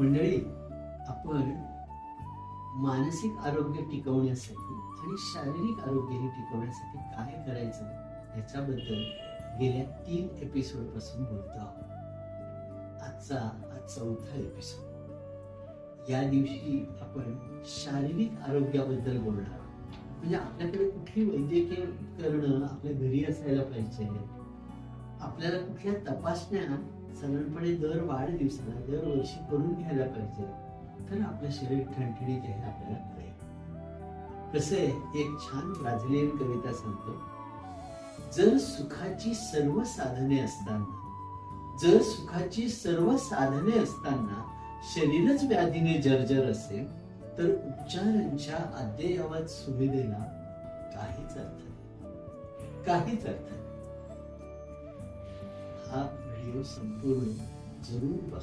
मंडळी आपण मानसिक आरोग्य टिकवण्यासाठी आणि शारीरिक आरोग्यही टिकवण्यासाठी काय करायचं याच्याबद्दल गेल्या तीन एपिसोडपासून बोलतो आहोत. आजचा हा चौथा एपिसोड या दिवशी आपण शारीरिक आरोग्याबद्दल बोलणार आहोत. म्हणजे आपल्याकडे कुठली वैद्यकीय उपकरणं आपल्या घरी असायला पाहिजे? आपल्याला कुठल्या तपासण्या साधारणपणे दर वाढदिवसाला दरवर्षी करून घ्यायला पाहिजे. तर आपलं शरीर ठणठणीत आहे आपल्याला कळेल. कसे एक छान ब्राझिलियन कविता सांगतो. जर सुखाची सर्व साधने असताना जर सुखाची सर्व साधने असताना शरीरच व्याधीने जर्जर असेल तर उपचारांच्या अद्ययावत सुविधेला काहीच अर्थ नाही. काहीच अर्थ नाही. Sempurna.